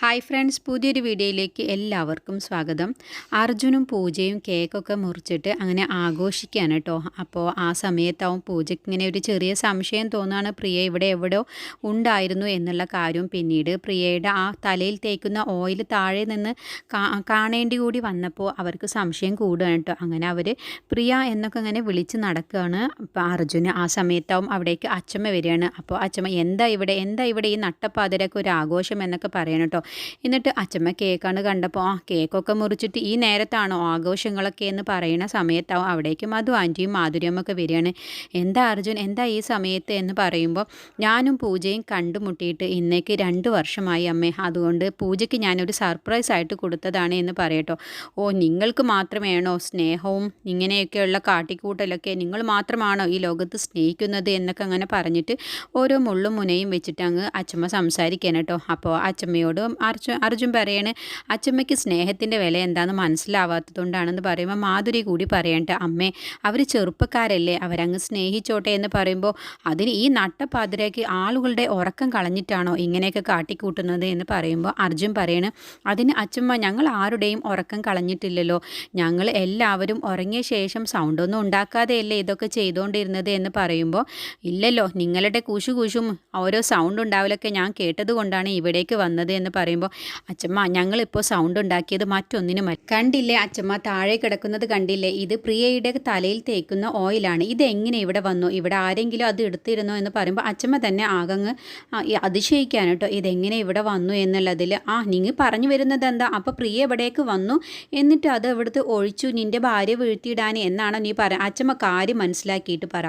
Hi friends പുതിയൊരു വീഡിയോയിലേക്ക് എല്ലാവർക്കും സ്വാഗതം. അർജുനും പൂജയും കേക്കൊക്കെ മുറിച്ചിട്ട് അങ്ങനെ ആഘോഷിക്കുകയാണ് കേട്ടോ അപ്പോൾ ആ സമയത്താവും പൂജയ്ക്ക് ഇങ്ങനെ ഒരു ചെറിയ സംശയം തോന്നുകയാണ് പ്രിയ ഇവിടെ എവിടെയോ ഉണ്ടായിരുന്നു എന്നുള്ള കാര്യം പിന്നീട് പ്രിയയുടെ ആ തലയിൽ തേക്കുന്ന ഓയിൽ താഴെ നിന്ന് കാണേണ്ടി കൂടി വന്നപ്പോൾ അവർക്ക് സംശയം കൂടുകയാണ് കേട്ടോ അങ്ങനെ അവർ പ്രിയ എന്നൊക്കെ അങ്ങനെ വിളിച്ച് നടക്കുകയാണ്. അപ്പോൾ അർജുന് ആ സമയത്താവും അവിടേക്ക് അച്ചമ്മ വരികയാണ്. അപ്പോൾ അച്ചമ്മ എന്താ ഇവിടെ? എന്താ ഇവിടെ ഈ നട്ടപ്പാതിരൊക്കെ ഒരു ആഘോഷം? എന്നൊക്കെ പറയണം കേട്ടോ എന്നിട്ട് അച്ചമ്മ കേക്കാണ് കണ്ടപ്പോൾ ആ കേക്കൊക്കെ മുറിച്ചിട്ട് ഈ നേരത്താണോ ആഘോഷങ്ങളൊക്കെ എന്ന് പറയുന്ന സമയത്താവും അവിടേക്ക് മധു ആന്റിയും മാധുര്യമൊക്കെ വരികയാണ്. എന്താ അർജുൻ എന്താ ഈ സമയത്ത്? എന്ന് പറയുമ്പോൾ ഞാനും പൂജയും കണ്ടുമുട്ടിയിട്ട് ഇന്നേക്ക് രണ്ട് വർഷമായി അമ്മേ. അതുകൊണ്ട് പൂജയ്ക്ക് ഞാനൊരു സർപ്രൈസ് ആയിട്ട് കൊടുത്തതാണ് എന്ന് പറയട്ടോ. ഓ നിങ്ങൾക്ക് മാത്രമേണോ സ്നേഹവും ഇങ്ങനെയൊക്കെയുള്ള കാട്ടിക്കൂട്ടലൊക്കെ? നിങ്ങൾ മാത്രമാണോ ഈ ലോകത്ത് സ്നേഹിക്കുന്നത്? എന്നൊക്കെ അങ്ങനെ പറഞ്ഞിട്ട് ഓരോ മുള്ളും മുനയും വെച്ചിട്ട് അങ്ങ് അച്ചമ്മ സംസാരിക്കാൻ കേട്ടോ. അപ്പോൾ അച്ചമ്മയോടും അർജുൻ അർജുൻ പറയാണ് അച്ചമ്മയ്ക്ക് സ്നേഹത്തിന്റെ വില എന്താണെന്ന് മനസ്സിലാവാത്തതുകൊണ്ടാണെന്ന് പറയുമ്പോൾ മാധുരി കൂടി പറയണ്ട അമ്മേ അവർ ചെറുപ്പക്കാരല്ലേ അവരങ്ങ് സ്നേഹിച്ചോട്ടെ എന്ന് പറയുമ്പോൾ അതിന് ഈ നട്ടപ്പാതിരയ്ക്ക് ആളുകളുടെ ഉറക്കം കളഞ്ഞിട്ടാണോ ഇങ്ങനെയൊക്കെ കാട്ടിക്കൂട്ടുന്നത്? എന്ന് പറയുമ്പോൾ അർജുൻ പറയണ് അതിന് അച്ചമ്മ ഞങ്ങൾ ആരുടെയും ഉറക്കം കളഞ്ഞിട്ടില്ലല്ലോ ഞങ്ങൾ എല്ലാവരും ഉറങ്ങിയ ശേഷം സൗണ്ടൊന്നും ഉണ്ടാക്കാതെയല്ലേ ഇതൊക്കെ ചെയ്തുകൊണ്ടിരുന്നത് എന്ന് പറയുമ്പോൾ ഇല്ലല്ലോ നിങ്ങളുടെ കുശു കുശും ഓരോ സൗണ്ട് ഉണ്ടാവലൊക്കെ ഞാൻ കേട്ടത് കൊണ്ടാണ് ഇവിടേക്ക് വന്നത് എന്ന് പറയുമ്പോൾ പറയുമ്പോൾ അച്ഛമ്മ ഞങ്ങളിപ്പോൾ സൗണ്ട് ഉണ്ടാക്കിയത് മറ്റൊന്നിനും കണ്ടില്ലേ അച്ഛമ്മ താഴെ കിടക്കുന്നത് കണ്ടില്ലേ? ഇത് പ്രിയയുടെ തലയിൽ തേക്കുന്ന ഓയിലാണ് ഇതെങ്ങനെ ഇവിടെ വന്നു? ഇവിടെ ആരെങ്കിലും അത് എടുത്തിരുന്നോ എന്ന് പറയുമ്പോൾ അച്ഛമ്മ തന്നെ ആകങ്ങ് അതിശയിക്കാൻ കേട്ടോ. ഇതെങ്ങനെ ഇവിടെ വന്നു എന്നുള്ളതിൽ ആ നിങ്ങൾ പറഞ്ഞു വരുന്നത് എന്താ? അപ്പോൾ പ്രിയ എവിടേക്ക് വന്നു? എന്നിട്ട് അത് ഇവിടുത്തെ ഒഴിച്ചു നിന്റെ ഭാര്യ വീഴ്ത്തിയിടാൻ എന്നാണോ നീ പറ അച്ഛമ്മ കാര്യം മനസ്സിലാക്കിയിട്ട് പറ.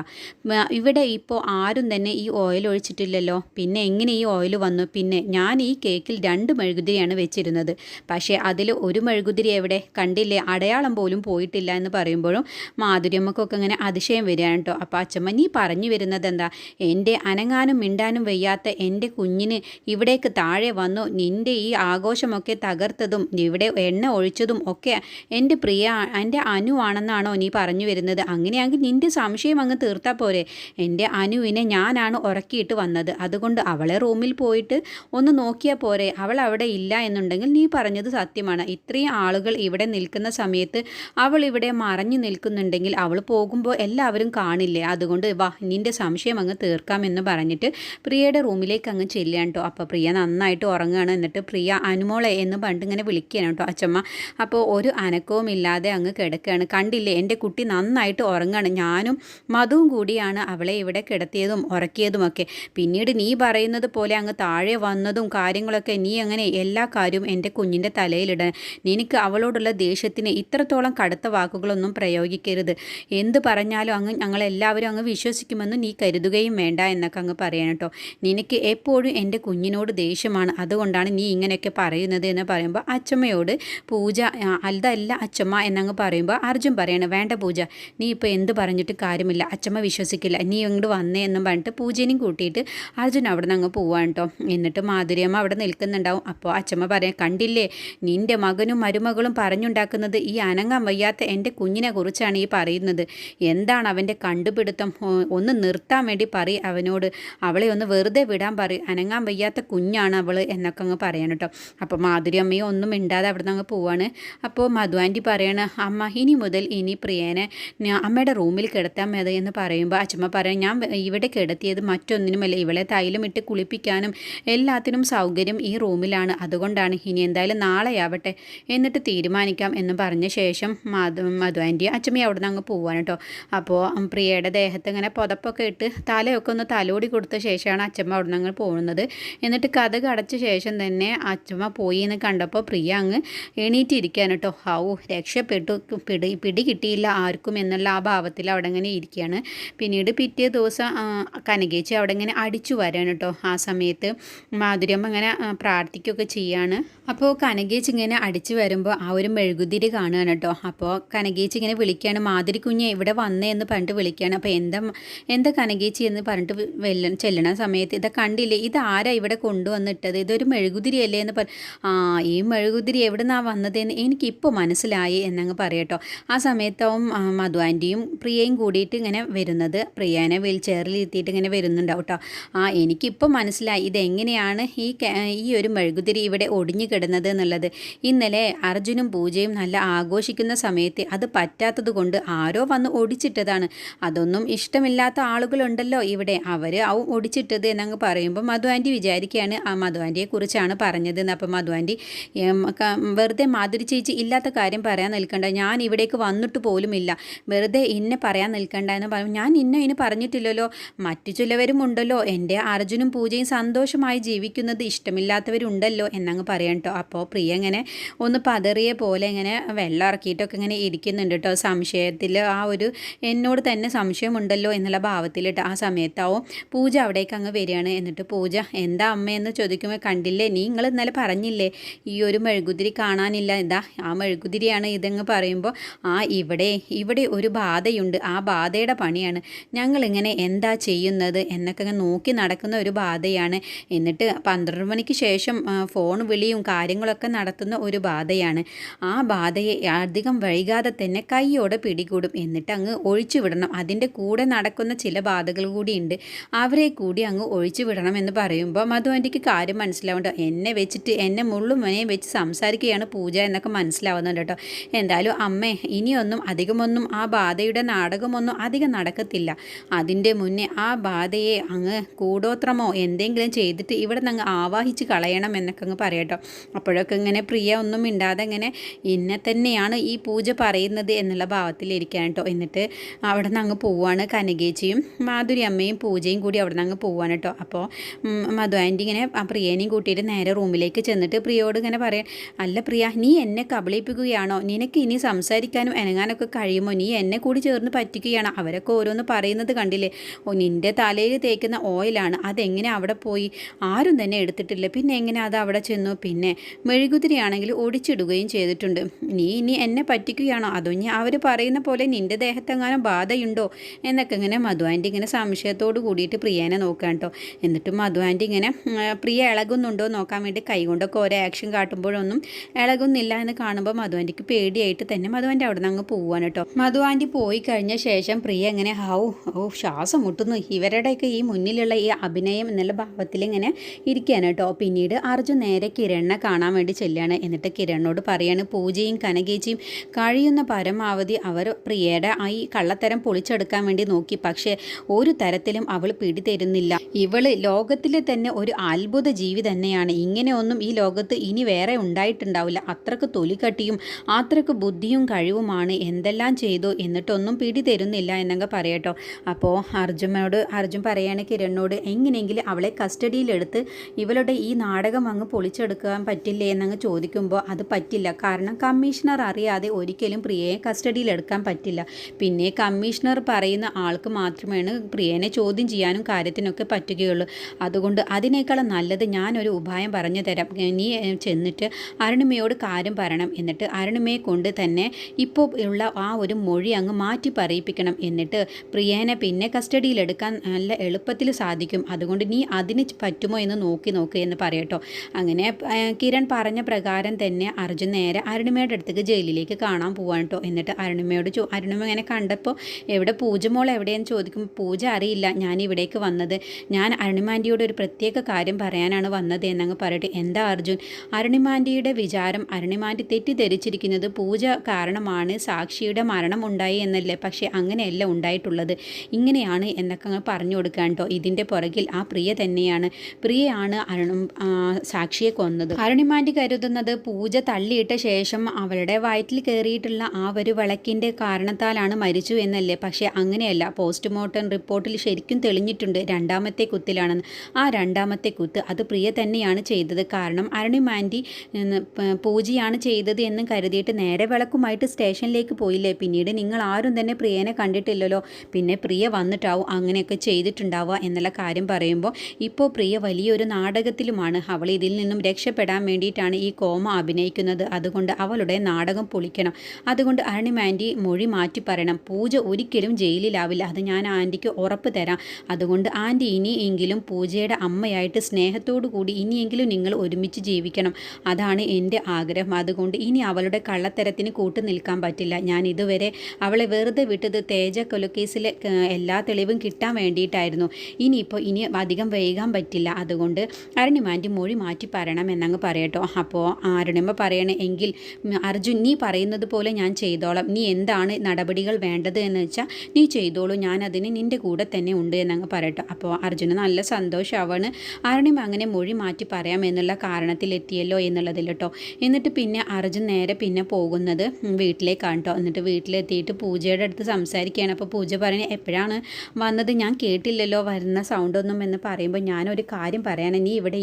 ഇവിടെ ഇപ്പോൾ ആരും തന്നെ ഈ ഓയിൽ ഒഴിച്ചിട്ടില്ലല്ലോ. പിന്നെ എങ്ങനെ ഈ ഓയിൽ വന്നു? പിന്നെ ഞാൻ ഈ കേക്കിൽ രണ്ട് മെഴുകുതിരിയാണ് വെച്ചിരുന്നത്. പക്ഷേ അതിൽ ഒരു മെഴുകുതിരി എവിടെ? കണ്ടില്ലേ? അടയാളം പോലും പോയിട്ടില്ല എന്ന് പറയുമ്പോഴും മാധുര്യമ്മക്കൊക്കെ ഇങ്ങനെ അതിശയം വരികയാണ് കേട്ടോ. അപ്പോൾ അച്ഛമ്മ നീ പറഞ്ഞു വരുന്നത് എന്താ? എന്റെ അനങ്ങാനും മിണ്ടാനും വയ്യാത്ത എന്റെ കുഞ്ഞിന് ഇവിടേക്ക് താഴെ വന്നു. നിന്റെ ഈ ആഘോഷമൊക്കെ തകർത്തതും ഇവിടെ എണ്ണ ഒഴിച്ചതും ഒക്കെ എന്റെ പ്രിയ എന്റെ അനു ആണെന്നാണോ നീ പറഞ്ഞു വരുന്നത്? അങ്ങനെയാണെങ്കിൽ നിന്റെ സംശയം അങ്ങ് തീർത്താൽ പോരെ. എന്റെ അനുവിനെ ഞാനാണ് ഉറക്കിയിട്ട് വന്നത്. അതുകൊണ്ട് അവളെ റൂമിൽ പോയിട്ട് ഒന്ന് നോക്കിയാൽ പോരെ. അവൾ അവിടെ ഇല്ല എന്നുണ്ടെങ്കിൽ നീ പറഞ്ഞത് സത്യമാണ്. ഇത്രയും ആളുകൾ ഇവിടെ നിൽക്കുന്ന സമയത്ത് അവൾ ഇവിടെ മറഞ്ഞു നിൽക്കുന്നുണ്ടെങ്കിൽ അവൾ പോകുമ്പോൾ എല്ലാവരും കാണില്ലേ? അതുകൊണ്ട് വാ നിന്റെ സംശയം അങ്ങ് തീർക്കാമെന്ന് പറഞ്ഞിട്ട് പ്രിയയുടെ റൂമിലേക്ക് അങ്ങ് ചെല്ലുകയാണ് കേട്ടോ. അപ്പോൾ പ്രിയ നന്നായിട്ട് ഉറങ്ങുകയാണ്. എന്നിട്ട് പ്രിയ അനുമോളെ എന്ന് പണ്ട് ഇങ്ങനെ വിളിക്കുകയാണ് കേട്ടോ അച്ചമ്മ. അപ്പോൾ ഒരു അനക്കവും ഇല്ലാതെ അങ്ങ് കിടക്കുകയാണ്. കണ്ടില്ലേ എന്റെ കുട്ടി നന്നായിട്ട് ഉറങ്ങുകയാണ്. ഞാനും മധുവും കൂടിയാണ് അവളെ ഇവിടെ കിടത്തിയതും ഉറക്കിയതുമൊക്കെ. പിന്നീട് നീ പറയുന്നത് പോലെ അങ്ങ് താഴെ വന്നതും കാര്യങ്ങളൊക്കെ നീ അങ്ങനെ എല്ലാ കാര്യവും എന്റെ കുഞ്ഞിന്റെ തലയിലിട. നിനക്ക് അവളോടുള്ള ദേഷ്യത്തിന് ഇത്രത്തോളം കടുത്ത വാക്കുകളൊന്നും പ്രയോഗിക്കരുത്. എന്ത് പറഞ്ഞാലും അങ്ങ് ഞങ്ങളെല്ലാവരും അങ്ങ് വിശ്വസിക്കുമെന്ന് നീ കരുതുകയും വേണ്ട എന്നൊക്കെ അങ്ങ് പറയണം കേട്ടോ നിനക്ക് എപ്പോഴും എന്റെ കുഞ്ഞിനോട് ദേഷ്യമാണ്. അതുകൊണ്ടാണ് നീ ഇങ്ങനെയൊക്കെ പറയുന്നത് എന്ന് പറയുമ്പോൾ അച്ചമ്മയോട് പൂജ അതല്ല അച്ചമ്മ എന്നങ്ങ് പറയുമ്പോൾ അർജുൻ പറയണം വേണ്ട പൂജ നീ ഇപ്പോൾ എന്ത് പറഞ്ഞിട്ട് കാര്യമില്ല. അച്ചമ്മ വിശ്വസിക്കില്ല. നീ ഇങ്ങോട്ട് വന്നേ എന്നും പറഞ്ഞിട്ട് പൂജേനെയും കൂട്ടിയിട്ട് അർജുൻ അവിടെ നിന്ന് അങ്ങ് പോവാൻ കേട്ടോ എന്നിട്ട് മാധുരിയമ്മ അവിടെ നിൽക്കുന്നുണ്ടാവും അപ്പോൾ അച്ഛമ്മ പറയാം കണ്ടില്ലേ നിന്റെ മകനും മരുമകളും പറഞ്ഞുണ്ടാക്കുന്നത് ഈ അനങ്ങാൻ വയ്യാത്ത എന്റെ കുഞ്ഞിനെ കുറിച്ചാണ് ഈ പറയുന്നത്. എന്താണ് അവന്റെ കണ്ടുപിടുത്തം? ഒന്ന് നിർത്താൻ വേണ്ടി പറ അവനോട്. അവളെ ഒന്ന് വെറുതെ വിടാൻ പറ അനങ്ങാൻ വയ്യാത്ത കുഞ്ഞാണ് അവൾ എന്നൊക്കെ അങ്ങ് പറയണം കേട്ടോ. അപ്പോൾ മാധുരി അമ്മയും ഒന്നും മിണ്ടാതെ അവിടെ നിന്ന് അങ്ങ് പോവാണ്. അപ്പോൾ മധുവാന്റി പറയണ അമ്മ ഇനി മുതൽ ഇനി പ്രിയനെ അമ്മയുടെ റൂമിൽ കിടത്താൻ മതി എന്ന് പറയുമ്പോൾ അച്ഛമ്മ പറയാം ഞാൻ ഇവിടെ കിടത്തിയത് മറ്റൊന്നിനുമല്ല. ഇവളെ തൈലം ഇട്ട് കുളിപ്പിക്കാനും എല്ലാത്തിനും സൗകര്യം ഈ റൂമിലാണ്. അതുകൊണ്ടാണ് ഇനി എന്തായാലും നാളെയാവട്ടെ എന്നിട്ട് തീരുമാനിക്കാം എന്ന് പറഞ്ഞ ശേഷം മധു മധു ആന്റി അച്ഛമ്മ അവിടെ നിന്ന് അങ്ങ് പോവാണ് കേട്ടോ. അപ്പോൾ പ്രിയയുടെ ദേഹത്ത് ഇങ്ങനെ പുതപ്പൊക്കെ ഇട്ട് തലയൊക്കെ ഒന്ന് തലോടി കൊടുത്ത ശേഷമാണ് അച്ഛമ്മ അവിടെ നിന്ന് അങ്ങ് പോകുന്നത്. എന്നിട്ട് കഥ കടച്ച ശേഷം തന്നെ അച്ഛമ്മ പോയി എന്ന് കണ്ടപ്പോൾ പ്രിയ അങ്ങ് എണീറ്റിരിക്കാൻ കേട്ടോ. ഹൗ രക്ഷപ്പെട്ടു. പിടി പിടി കിട്ടിയില്ല ആർക്കും എന്നുള്ള ആ ഭാവത്തിൽ അവിടെ ഇങ്ങനെ ഇരിക്കുകയാണ്. പിന്നീട് പിറ്റേ ദിവസം കനകേച്ചി അവിടെ ഇങ്ങനെ അടിച്ചു വരാണ് കേട്ടോ. ആ സമയത്ത് മാധുര്യമ്മ ഇങ്ങനെ പ്രാർത്ഥിക്കുകയൊക്കെ ചെയ്യാണ്. അപ്പോൾ കനകേച്ച് ഇങ്ങനെ അടിച്ചു വരുമ്പോൾ ആ ഒരു മെഴുകുതിരി കാണുകയാണ് കേട്ടോ. അപ്പോൾ കനകേച്ച് ഇങ്ങനെ വിളിക്കുകയാണ് മാതിരി കുഞ്ഞ് ഇവിടെ വന്നേ എന്ന് പറഞ്ഞിട്ട് വിളിക്കുകയാണ്. അപ്പോൾ എന്താ എന്താ കനകേച്ചി എന്ന് പറഞ്ഞിട്ട് വെല്ല ചെല്ലണ സമയത്ത് ഇതാ കണ്ടില്ലേ ഇത് ആരാ ഇവിടെ കൊണ്ടുവന്നിട്ടത്? ഇതൊരു മെഴുകുതിരി അല്ലേ എന്ന് പറ ആ ഈ മെഴുകുതിരി എവിടെ നിന്നാണ് വന്നതെന്ന് എനിക്കിപ്പോൾ മനസ്സിലായി എന്നങ്ങ് പറയട്ടോ ആ സമയത്താവും മധു ആന്റിയും പ്രിയയും കൂടിയിട്ട് ഇങ്ങനെ വരുന്നത്. പ്രിയനെ വീൽ ചെയറിൽ ഇരുത്തിയിട്ട് ഇങ്ങനെ വരുന്നുണ്ടാവും കേട്ടോ. ആ എനിക്കിപ്പോൾ മനസ്സിലായി ഇതെങ്ങനെയാണ് ഈ ഈ ഒരു മെഴുകുതിരി ഇവിടെ ഒടിഞ്ഞു കിടന്നത് എന്നുള്ളത്. ഇന്നലെ അർജുനും പൂജയും നല്ല ആഘോഷിക്കുന്ന സമയത്ത് അത് പറ്റാത്തത് ആരോ വന്ന് ഒടിച്ചിട്ടതാണ്. അതൊന്നും ഇഷ്ടമില്ലാത്ത ആളുകളുണ്ടല്ലോ ഇവിടെ. അവർ ആ ഒടിച്ചിട്ടത് എന്നങ്ങ് പറയുമ്പോൾ മധു ആന്റി വിചാരിക്കുകയാണ് ആ മധു ആന്റിയെ കുറിച്ചാണ് പറഞ്ഞത് എന്ന്. അപ്പം മധു ആന്റി വെറുതെ മാധുരി ചേച്ചി ഇല്ലാത്ത കാര്യം പറയാൻ നിൽക്കണ്ട. ഞാൻ ഇവിടേക്ക് വന്നിട്ട് പോലുമില്ല വെറുതെ ഇന്നെ പറയാൻ നിൽക്കണ്ട എന്ന് പറയും ഞാൻ ഇന്ന ഇനി പറഞ്ഞിട്ടില്ലല്ലോ. മറ്റു ചിലവരും ഉണ്ടല്ലോ. എന്റെ അർജുനും പൂജയും സന്തോഷമായി ജീവിക്കുന്നത് ഇഷ്ടമില്ലാത്തവരുണ്ടല്ലോ എന്നങ്ങ് പറയാം കേട്ടോ അപ്പോൾ പ്രിയ ഇങ്ങനെ ഒന്ന് പതറിയ പോലെ ഇങ്ങനെ വെള്ളം ഇറക്കിയിട്ടൊക്കെ ഇങ്ങനെ ഇരിക്കുന്നുണ്ട് കേട്ടോ സംശയത്തിൽ ആ ഒരു എന്നോട് തന്നെ സംശയമുണ്ടല്ലോ എന്നുള്ള ഭാവത്തിൽ ആ സമയത്താവും പൂജ അവിടേക്ക് അങ്ങ് വരികയാണ്. എന്നിട്ട് പൂജ എന്താ അമ്മയെന്ന് ചോദിക്കുമ്പോൾ കണ്ടില്ലേ നീ നിങ്ങൾ ഇന്നലെ പറഞ്ഞില്ലേ ഈ ഒരു മെഴുകുതിരി കാണാനില്ല. എന്താ ആ മെഴുകുതിരിയാണ് ഇതെങ്ങ് പറയുമ്പോൾ ആ ഇവിടെ ഇവിടെ ഒരു ബാധയുണ്ട്. ആ ബാധയുടെ പണിയാണ്. ഞങ്ങളിങ്ങനെ എന്താ ചെയ്യുന്നത്? എന്നൊക്കെ നോക്കി നടക്കുന്ന ഒരു ബാധയാണ്. എന്നിട്ട് പന്ത്രണ്ട് മണിക്ക് ശേഷം ഫോൺ വിളിയും കാര്യങ്ങളൊക്കെ നടത്തുന്ന ഒരു ബാധയാണ്. ആ ബാധയെ അധികം വൈകാതെ തന്നെ കൈയോടെ പിടികൂടും. എന്നിട്ട് അങ്ങ് ഒഴിച്ചു വിടണം. അതിന്റെ കൂടെ നടക്കുന്ന ചില ബാധകൾ കൂടിയുണ്ട് അവരെ കൂടി അങ്ങ് ഒഴിച്ചു വിടണം എന്ന് പറയുമ്പോൾ മധു ആന്റിക്ക് കാര്യം മനസ്സിലാവുന്നുണ്ട്. എന്നെ വെച്ചിട്ട് എന്നെ മുള്ളുമനെ വെച്ച് സംസാരിക്കുകയാണ് പൂജ എന്നൊക്കെ മനസ്സിലാവുന്നുണ്ട് കേട്ടോ. എന്തായാലും അമ്മേ ഇനിയൊന്നും അധികമൊന്നും ആ ബാധയുടെ നാടകമൊന്നും അധികം നടക്കത്തില്ല. അതിന്റെ മുന്നേ ആ ബാധയെ അങ്ങ് കൂടോത്രമോ എന്തെങ്കിലും ചെയ്തിട്ട് ഇവിടെ നിന്ന് അങ്ങ് ആവാഹിച്ച് കളയണം. എന്നൊക്കെ അങ്ങ് പറയട്ടോ അപ്പോഴൊക്കെ ഇങ്ങനെ പ്രിയ ഒന്നും മിണ്ടാതെ ഇങ്ങനെ ഇന്നെ തന്നെയാണ് ഈ പൂജ പറയുന്നത് എന്നുള്ള ഭാവത്തിലിരിക്കാൻ കേട്ടോ. എന്നിട്ട് അവിടെ നിന്ന് അങ്ങ് പോവുകയാണ് കനകേച്ചിയും മാധുരി അമ്മയും പൂജയും കൂടി അവിടെ നിന്ന് അങ്ങ് പോവാണ് കേട്ടോ. അപ്പോൾ മധു ആന്റി ഇങ്ങനെ ആ പ്രിയേനെയും കൂട്ടിയിട്ട് നേരെ റൂമിലേക്ക് ചെന്നിട്ട് പ്രിയോട് ഇങ്ങനെ പറയാം അല്ല പ്രിയ നീ എന്നെ കബളിപ്പിക്കുകയാണോ? നിനക്ക് ഇനി സംസാരിക്കാനും എനങ്ങാനൊക്കെ കഴിയുമോ? നീ എന്നെ കൂടി ചേർന്ന് പറ്റിക്കുകയാണോ? അവരൊക്കെ ഓരോന്ന് പറയുന്നത് കണ്ടില്ലേ? ഓ നിന്റെ തലയിൽ തേക്കുന്ന ഓയിലാണ്. അതെങ്ങനെ അവിടെ പോയി? ആരും തന്നെ എടുത്തിട്ടില്ല. പിന്നെ എങ്ങനെ അത് അവിടെ ചെന്നു. പിന്നെ മെഴുകുതിരിയാണെങ്കിൽ ഒടിച്ചിടുകയും ചെയ്തിട്ടുണ്ട്. നീ ഇനി എന്നെ പറ്റിക്കുകയാണോ? അതോ ഇനി അവർ പറയുന്ന പോലെ നിന്റെ ദേഹത്തെങ്ങാനും ബാധയുണ്ടോ? എന്നൊക്കെ ഇങ്ങനെ മധു ആന്റി ഇങ്ങനെ സംശയത്തോട് കൂടിയിട്ട് പ്രിയേനെ നോക്കാൻ കേട്ടോ. എന്നിട്ട് മധു ആന്റി ഇങ്ങനെ പ്രിയ ഇളകുന്നുണ്ടോ നോക്കാൻ വേണ്ടി കൈകൊണ്ടൊക്കെ ഓരോ ആക്ഷൻ കാട്ടുമ്പോഴൊന്നും ഇളകുന്നില്ല എന്ന് കാണുമ്പോൾ മധു ആന്റിക്ക് പേടിയായിട്ട് തന്നെ മധു ആന്റി അവിടെ നിന്ന് അങ്ങ് പോവാണ് കേട്ടോ. മധു ആന്റി പോയി കഴിഞ്ഞ ശേഷം പ്രിയ എങ്ങനെ ഹൗ ഓ ശ്വാസം മുട്ടുന്നു. ഇവരുടെയൊക്കെ ഈ മുന്നിലുള്ള ഈ അഭിനയം എന്നുള്ള ഭാവത്തിൽ ഇങ്ങനെ ഇരിക്കുകയാണ് കേട്ടോ. പിന്നീട് അർജുൻ നേരെ കിരണിനെ കാണാൻ വേണ്ടി ചെല്ലുകയാണ്. എന്നിട്ട് കിരണിനോട് പറയാണ് പൂജയും കനകേച്ചിയും കഴിയുന്ന പരമാവധി അവർ പ്രിയയുടെ ആ ഈ കള്ളത്തരം പൊളിച്ചെടുക്കാൻ വേണ്ടി നോക്കി. പക്ഷേ ഒരു തരത്തിലും അവൾ പിടി തരുന്നില്ല. ഇവൾ ലോകത്തിലെ തന്നെ ഒരു അത്ഭുത ജീവി തന്നെയാണ്. ഇങ്ങനെയൊന്നും ഈ ലോകത്ത് ഇനി വേറെ ഉണ്ടായിട്ടുണ്ടാവില്ല. അത്രയ്ക്ക് തൊലിക്കട്ടിയും അത്രയ്ക്ക് ബുദ്ധിയും കഴിവുമാണ്. എന്തെല്ലാം ചെയ്തു എന്നിട്ടൊന്നും പിടി തരുന്നില്ല എന്നൊക്കെ പറയട്ടോ. അപ്പോൾ അർജുനോട് അർജുൻ പറയാണ് കിരണിനോട് എങ്ങനെയെങ്കിലും അവളെ കസ്റ്റഡിയിലെടുത്ത് ഇവളുടെ ഈ നാടകം അങ്ങ് പൊളിച്ചെടുക്കാൻ പറ്റില്ലേ എന്നങ്ങ് ചോദിക്കുമ്പോൾ അത് പറ്റില്ല. കാരണം കമ്മീഷണർ അറിയാതെ ഒരിക്കലും പ്രിയയെ കസ്റ്റഡിയിലെടുക്കാൻ പറ്റില്ല. പിന്നെ കമ്മീഷണർ പറയുന്ന ആൾക്ക് മാത്രമാണ് പ്രിയനെ ചോദ്യം ചെയ്യാനും കാര്യത്തിനൊക്കെ പറ്റുകയുള്ളൂ. അതുകൊണ്ട് അതിനേക്കാളും നല്ലത് ഞാനൊരു ഉപായം പറഞ്ഞു തരാം. നീ ചെന്നിട്ട് അരുണിമയോട് കാര്യം പറയണം. എന്നിട്ട് അരുണിമയെ കൊണ്ട് തന്നെ ഇപ്പോൾ ഉള്ള ആ ഒരു മൊഴി അങ്ങ് മാറ്റി പറയിപ്പിക്കണം. എന്നിട്ട് പ്രിയേനെ പിന്നെ കസ്റ്റഡിയിലെടുക്കാൻ നല്ല എളുപ്പത്തിൽ സാധിക്കും. അതുകൊണ്ട് നീ അതിന് പറ്റുമോ എന്ന് നോക്കി നോക്ക് എന്ന് പറയട്ടോ. അങ്ങനെ കിരൺ പറഞ്ഞ പ്രകാരം തന്നെ അർജുൻ നേരെ അരുണിമയുടെ അടുത്തേക്ക് ജയിലിലേക്ക് കാണാൻ പോവാണ് കേട്ടോ എന്നിട്ട് അരുണിമയോട് ചോ അരുണിമ ഇങ്ങനെ കണ്ടപ്പോൾ എവിടെ പൂജ മോൾ എവിടെയെന്ന് ചോദിക്കുമ്പോൾ പൂജ അറിയില്ല. ഞാൻ ഇവിടേക്ക് വന്നത് ഞാൻ അരുണിമാന്റിയോട് ഒരു പ്രത്യേക കാര്യം പറയാനാണ് വന്നത് എന്നങ്ങ് പറയട്ടെ. എന്താ അർജുൻ? അരുണിമാന്റിയുടെ വിചാരം അരുണിമാന്റി തെറ്റിദ്ധരിച്ചിരിക്കുന്നത് പൂജ കാരണമാണ്. സാക്ഷിയുടെ മരണം ഉണ്ടായി എന്നല്ലേ? പക്ഷേ അങ്ങനെയല്ല ഉണ്ടായിട്ടുള്ളത്. ഇങ്ങനെയാണ് എന്നൊക്കെ അങ്ങ് പറഞ്ഞു കൊടുക്കാൻ കേട്ടോ ഇതിന്റെ പുറകിൽ ആ പ്രിയ തന്നെയാണ്. പ്രിയയാണ് അരുണും സാക്ഷിയെ കൊന്നത്. അരുണിമാൻഡി കരുതുന്നത് പൂജ തള്ളിയിട്ട ശേഷം അവളുടെ വയറ്റിൽ കയറിയിട്ടുള്ള ആ ഒരു വിളക്കിന്റെ കാരണത്താലാണ് മരിച്ചു എന്നല്ലേ. പക്ഷേ അങ്ങനെയല്ല. പോസ്റ്റ്മോർട്ടം റിപ്പോർട്ടിൽ ശരിക്കും തെളിഞ്ഞിട്ടുണ്ട്. രണ്ടാമത്തെ കുത്തിലാണെന്ന്. ആ രണ്ടാമത്തെ കുത്ത് അത് പ്രിയ തന്നെയാണ് ചെയ്തത്. കാരണം അരുണിമാൻഡി പൂജയാണ് ചെയ്തത് എന്നും കരുതിയിട്ട് നേരെ വിളക്കുമായിട്ട് സ്റ്റേഷനിലേക്ക് പോയില്ലേ. പിന്നീട് നിങ്ങൾ ആരും തന്നെ പ്രിയനെ കണ്ടിട്ടില്ലല്ലോ. പിന്നെ പ്രിയ വന്നിട്ടാവും അങ്ങനെയൊക്കെ ചെയ്തിട്ടുണ്ടാവുക എന്നുള്ള കാര്യം പറയുമ്പോൾ ഇപ്പോൾ പ്രിയ വലിയൊരു നാടകത്തിലുമാണ്. അവൾ ഇതിൽ നിന്നും രക്ഷപ്പെടാൻ വേണ്ടിയിട്ടാണ് ഈ കോമ അഭിനയിക്കുന്നത്. അതുകൊണ്ട് അവളുടെ നാടകം പൊളിക്കണം. അതുകൊണ്ട് അരുണിമാന്റി മൊഴി മാറ്റി പറയണം. പൂജ ഒരിക്കലും ജയിലിലാവില്ല. അത് ഞാൻ ആന്റിക്ക് ഉറപ്പ് തരാം. അതുകൊണ്ട് ആന്റി ഇനിയെങ്കിലും പൂജയുടെ അമ്മയായിട്ട് സ്നേഹത്തോടു കൂടി ഇനിയെങ്കിലും നിങ്ങൾ ഒരുമിച്ച് ജീവിക്കണം. അതാണ് എന്റെ ആഗ്രഹം. അതുകൊണ്ട് ഇനി അവളുടെ കള്ളത്തരത്തിന് കൂട്ടു നിൽക്കാൻ പറ്റില്ല. ഞാൻ ഇതുവരെ അവളെ വെറുതെ വിട്ടത് തേജ കൊലക്കേസിലെ എല്ലാ തെളിവും കിട്ടാൻ വേണ്ടിയിട്ടായിരുന്നു. ഇനിയിപ്പോൾ ഇനി അധികം വൈകാൻ പറ്റില്ല. അതുകൊണ്ട് അരണിമാന്റെ മൊഴി മൊഴി മാറ്റി പറയണം എന്നങ്ങ് പറയട്ടോ അപ്പോൾ ആരുണിമ പറയണേ എങ്കിൽ അർജുൻ നീ പറയുന്നത് പോലെ ഞാൻ ചെയ്തോളാം. നീ എന്താണ് നടപടികൾ വേണ്ടത് എന്ന് വെച്ചാൽ നീ ചെയ്തോളൂ. ഞാൻ നിന്റെ കൂടെ തന്നെ ഉണ്ട് എന്നങ്ങ് പറയട്ടോ അപ്പോൾ അർജുന് നല്ല സന്തോഷമാവാണ് അരുണിമ അങ്ങനെ മൊഴി മാറ്റി പറയാം എന്നുള്ള കാരണത്തിലെത്തിയല്ലോ എന്നുള്ളതിൽ കേട്ടോ. എന്നിട്ട് പിന്നെ അർജുൻ നേരെ പിന്നെ പോകുന്നത് വീട്ടിലേക്കാണ് കേട്ടോ. എന്നിട്ട് വീട്ടിലെത്തിയിട്ട് പൂജയുടെ അടുത്ത് സംസാരിക്കുകയാണ്. അപ്പോൾ പൂജ പറഞ്ഞ് എപ്പോഴാണ് വന്നത്? ഞാൻ കേട്ടില്ലല്ലോ വരുന്ന സൗണ്ടൊന്നും എന്ന് പറയുമ്പോൾ ഞാനൊരു കാര്യം പറയാനാണ്. നീ ഇവിടെ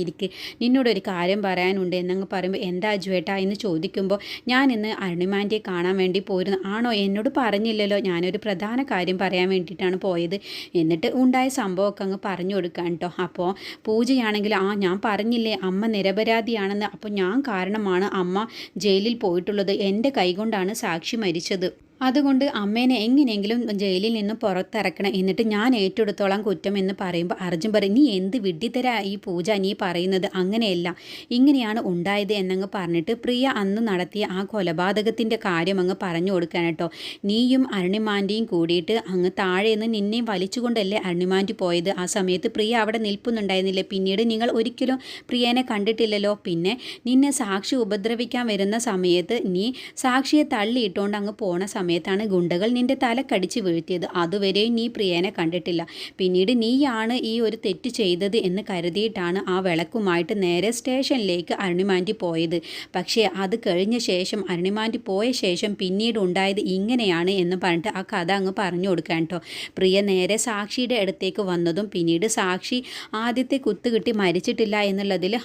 ഇരിക്ക് നിന്നോടൊരു കാര്യം പറയാനുണ്ട് എന്നങ്ങ് പറയുമ്പോൾ എന്താ അജുവേട്ടാ എന്ന് ചോദിക്കുമ്പോൾ ഞാൻ ഇന്ന് അരുണിമാന്റെ കാണാൻ വേണ്ടി പോയിരുന്നു. ആണോ? എന്നോട് പറഞ്ഞില്ലല്ലോ. ഞാനൊരു പ്രധാന കാര്യം പറയാൻ വേണ്ടിയിട്ടാണ് പോയത്. എന്നിട്ട് ഉണ്ടായ സംഭവമൊക്കെ അങ്ങ് പറഞ്ഞു കൊടുക്കാൻ കേട്ടോ അപ്പോൾ പൂജയാണെങ്കിൽ ആ ഞാൻ പറഞ്ഞില്ലേ അമ്മ നിരപരാധിയാണെന്ന്. അപ്പോൾ ഞാൻ കാരണമാണ് അമ്മ ജയിലിൽ പോയിട്ടുള്ളത്. എന്റെ കൈകൊണ്ടാണ് സാക്ഷി മരിച്ചത്. അതുകൊണ്ട് അമ്മേനെ എങ്ങനെയെങ്കിലും ജയിലിൽ നിന്ന് പുറത്തിറക്കണം. എന്നിട്ട് ഞാൻ ഏറ്റെടുത്തോളാം കുറ്റം എന്ന് പറയുമ്പോൾ അർജുൻ പറയും നീ എന്ത് വിഡ്ഢിത്തര ഈ പൂജ നീ പറയുന്നത്? അങ്ങനെയല്ല. ഇങ്ങനെയാണ് ഉണ്ടായത് എന്നങ്ങ് പറഞ്ഞിട്ട് പ്രിയ അന്ന് നടത്തിയ ആ കൊലപാതകത്തിന്റെ കാര്യം അങ്ങ് പറഞ്ഞു കൊടുക്കാൻ കേട്ടോ. നീയും അരുണിമാന്റെയും കൂടിയിട്ട് അങ്ങ് താഴെ നിന്ന് നിന്നെയും വലിച്ചുകൊണ്ടല്ലേ അരുണിമാന്റി പോയത്? ആ സമയത്ത് പ്രിയ അവിടെ നിൽപ്പുന്നുണ്ടായിരുന്നില്ലേ? പിന്നീട് നിങ്ങൾ ഒരിക്കലും പ്രിയനെ കണ്ടിട്ടില്ലല്ലോ. പിന്നെ നിന്നെ സാക്ഷി ഉപദ്രവിക്കാൻ വരുന്ന സമയത്ത് നീ സാക്ഷിയെ തള്ളിയിട്ടുകൊണ്ട് അങ്ങ് പോണ സമയത്താണ് ഗുണ്ടകൾ നിന്റെ തല കടിച്ച് വീഴ്ത്തിയത്. അതുവരെയും നീ പ്രിയനെ കണ്ടിട്ടില്ല. പിന്നീട് നീയാണ് ഈ ഒരു തെറ്റ് ചെയ്തത് എന്ന് കരുതിയിട്ടാണ് ആ വിളക്കുമായിട്ട് നേരെ സ്റ്റേഷനിലേക്ക് അരുണിമാന്റി പോയത്. പക്ഷേ അത് കഴിഞ്ഞ ശേഷം അരുണിമാന്റി പോയ ശേഷം പിന്നീട് ഉണ്ടായത് ഇങ്ങനെയാണ് എന്ന് പറഞ്ഞിട്ട് ആ കഥ അങ്ങ് പറഞ്ഞു കൊടുക്കാൻ കേട്ടോ. പ്രിയ നേരെ സാക്ഷിയുടെ അടുത്തേക്ക് വന്നതും പിന്നീട് സാക്ഷി ആദ്യത്തെ കുത്ത് കിട്ടി മരിച്ചിട്ടില്ല എന്നുള്ളതിൽ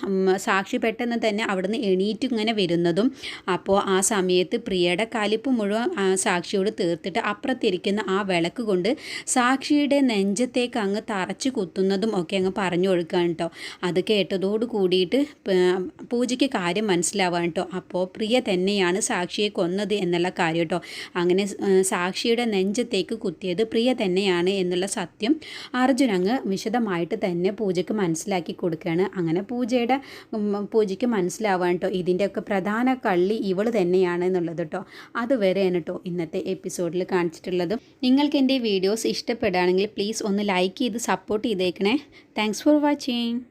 സാക്ഷി പെട്ടെന്ന് തന്നെ അവിടുന്ന് എണീറ്റ് ഇങ്ങനെ വരുന്നതും അപ്പോൾ ആ സമയത്ത് പ്രിയയുടെ കലിപ്പ് മുഴുവൻ സാക്ഷിയോട് തീർത്തിട്ട് അപ്പുറത്തിരിക്കുന്ന ആ വിളക്ക് കൊണ്ട് സാക്ഷിയുടെ നെഞ്ചത്തേക്ക് അങ്ങ് തറച്ച് കുത്തുന്നതും ഒക്കെ അങ്ങ് പറഞ്ഞു കൊടുക്കുകയാണ് കേട്ടോ. അത് കേട്ടതോട് കൂടിയിട്ട് പൂജയ്ക്ക് കാര്യം മനസ്സിലാവാൻ കേട്ടോ. അപ്പോൾ പ്രിയ തന്നെയാണ് സാക്ഷിയെ കൊന്നത് എന്നുള്ള കാര്യം കേട്ടോ. അങ്ങനെ സാക്ഷിയുടെ നെഞ്ചത്തേക്ക് കുത്തിയത് പ്രിയ തന്നെയാണ് എന്നുള്ള സത്യം അർജുൻ അങ്ങ് വിശദമായിട്ട് തന്നെ പൂജയ്ക്ക് മനസ്സിലാക്കി കൊടുക്കുകയാണ്. അങ്ങനെ പൂജയുടെ പൂജയ്ക്ക് മനസ്സിലാവാൻ കേട്ടോ. ഇതിന്റെയൊക്കെ പ്രധാന കള്ളി ഇവൾ തന്നെയാണ് എന്നുള്ളത് കേട്ടോ. അതുവരെയാണ് കേട്ടോ ഇന്നത്തെ എപ്പിസോഡിൽ കാണിച്ചിട്ടുള്ളത്. നിങ്ങൾക്ക് എന്റെ വീഡിയോസ് ഇഷ്ടപ്പെടുകയാണെങ്കിൽ പ്ലീസ് ഒന്ന് ലൈക്ക് ചെയ്ത് സപ്പോർട്ട് ചെയ്തേക്കണേ. Thanks for watching